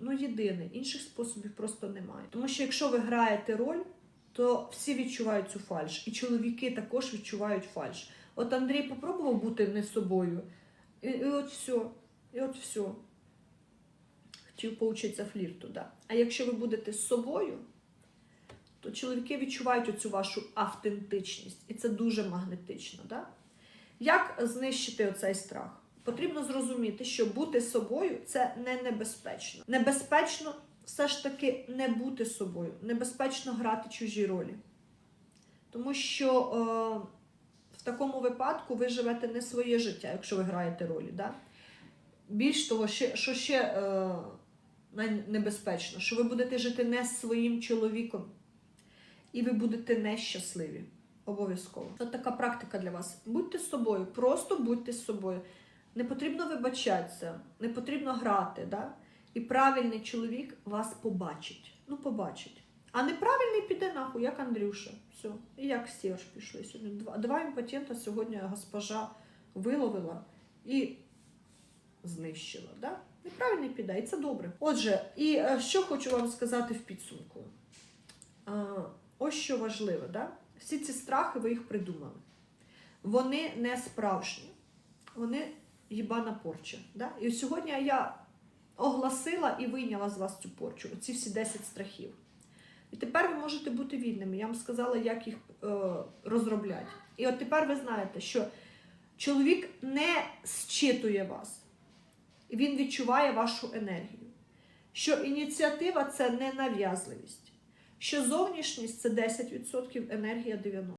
Ну, єдиний, інших способів просто немає. Тому що якщо ви граєте роль, то всі відчувають цю фальш. І чоловіки також відчувають фальш. От Андрій попробував бути не собою, і, і от все, і от все. Хотів поучитися флірту, да. А якщо ви будете з собою, то чоловіки відчувають оцю вашу автентичність, і це дуже магнетично. Да? Як знищити оцей страх? Потрібно зрозуміти, що бути собою це не небезпечно. Небезпечно все ж таки не бути собою, небезпечно грати чужі ролі. Тому що е, в такому випадку ви живете не своє життя, якщо ви граєте ролі. Да? Більш того, ще, що ще е, небезпечно, що ви будете жити не з своїм чоловіком, і ви будете нещасливі. Обов'язково. Це така практика для вас. Будьте собою, просто будьте з собою. Не потрібно вибачатися, не потрібно грати. Да? І правильний чоловік вас побачить. Ну, побачить. А неправильний піде нахуй, як Андрюша. Все. І як Серж пішли сьогодні. Два, два імпотента сьогодні госпожа виловила і знищила. Да? Неправильний піде, і це добре. Отже, і е, що хочу вам сказати в підсумку. Ось що важливо, да? всі ці страхи ви їх придумали. Вони не справжні, вони їбана порча. Да? І сьогодні я оголосила і вийняла з вас цю порчу, ці всі 10 страхів. І тепер ви можете бути вільними. Я вам сказала, як їх е, розробляти. І от тепер ви знаєте, що чоловік не зчитує вас, він відчуває вашу енергію. Що ініціатива це не нав'язливість, що зовнішність це 10%, енергія 90%.